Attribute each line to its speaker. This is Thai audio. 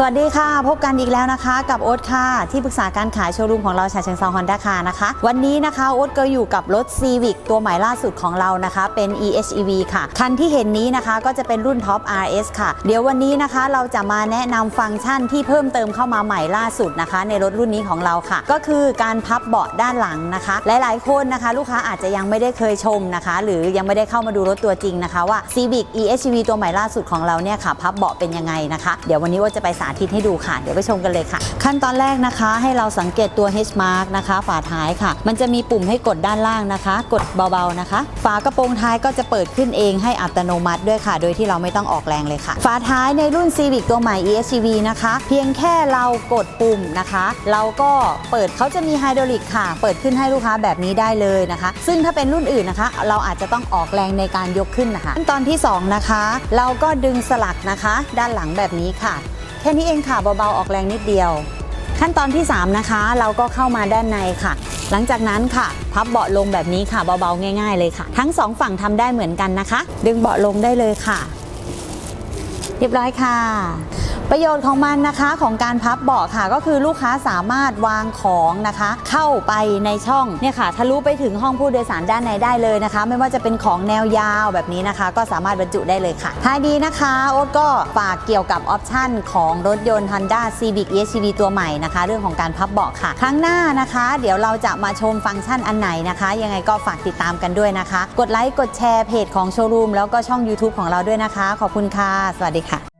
Speaker 1: สวัสดีค่ะ พบกันอีกแล้วนะคะ กับโอ๊ตค่ะ ที่ปรึกษาการขายโชว์รูมของเราชาเชิงเซาฮอนด้าคานะคะ วันนี้นะคะโอ๊ตก็อยู่กับรถ Civic ตัวใหม่ล่าสุดของเรานะคะ เป็น EHEV ค่ะ คันที่เห็นนี้นะคะก็จะเป็นรุ่น Top RS ค่ะ เดี๋ยววันนี้นะคะเราจะมาแนะนำฟังก์ชันที่เพิ่มเติมเข้ามาใหม่ล่าสุดนะคะ ในรถรุ่นนี้ของเราค่ะ ก็คือการพับเบาะด้านหลังนะคะ หลาย ๆ คนนะคะ ลูกค้าอาจจะยังไม่ได้เคยชมนะคะ หรือยังไม่ได้เข้ามาดูรถตัวจริงนะคะว่า Civic EHEV ตัวใหม่ล่าสุดของเราเนี่ยค่ะพับเบาะเป็นยังไงนะคะ เดี๋ยววันนี้ว่าจะไปสาธิตให้ดูค่ะ เดี๋ยวไปชมกันเลยค่ะ ขั้นตอนแรกนะคะ ให้เราสังเกตตัว H mark นะคะ ฝาท้ายค่ะ มันจะมีปุ่มให้กดด้านล่างนะคะ กดเบาๆนะคะ ฝากระโปรงท้ายก็จะเปิดขึ้นเองให้อัตโนมัติด้วยค่ะ โดยที่เราไม่ต้องออกแรงเลยค่ะ ฝาท้ายในรุ่น Civic ตัวใหม่ EHEV นะคะ เพียงแค่เรากดปุ่มนะคะ เราก็เปิดเขาจะมีไฮดรอลิกค่ะ เปิดขึ้นให้ลูกค้าแบบนี้ได้เลยนะคะ ซึ่งถ้าเป็นรุ่นอื่นนะคะ เราอาจจะต้องออกแรงในการยกขึ้นนะคะขั้นตอนที่สองนะคะ เราก็ดึงสลักนะคะ ด้านหลังแบบนี้ค่ะ แค่นี้เองค่ะเบาๆออกแรงนิดเดียว ขั้นตอนที่ 3 นะคะ เราก็เข้ามาด้านในค่ะ หลังจากนั้นค่ะ พับเบาะลงแบบนี้ค่ะเบาๆง่าย ๆ เลยค่ะ ทั้งสองฝั่งทำได้เหมือนกันนะคะ ดึงเบาะลงได้เลยค่ะ เรียบร้อยค่ะ ประโยชน์ของมันนะคะของการพับเบาะค่ะ ก็คือลูกค้าสามารถวางของนะคะ เข้าไปในช่องเนี่ยค่ะทะลุไปถึงห้องผู้โดยสารด้านในได้เลยนะคะ ไม่ว่าจะเป็นของแนวยาวแบบนี้นะคะ ก็สามารถบรรจุได้เลยค่ะท้ายดีนะคะโอ๊ตก็ฝากเกี่ยวกับออปชันของรถยนต์ Honda Civic EHEV ตัวใหม่นะคะ เรื่องของการพับเบาะค่ะ ครั้งหน้านะคะ เดี๋ยวเราจะมาชมฟังก์ชันอันไหนนะคะ ยังไงก็ฝากติดตามกันด้วยนะคะ กดไลค์กดแชร์เพจของโชว์รูมแล้วก็ช่อง YouTube ของเราด้วยนะคะ ขอบคุณค่ะ สวัสดีค่ะ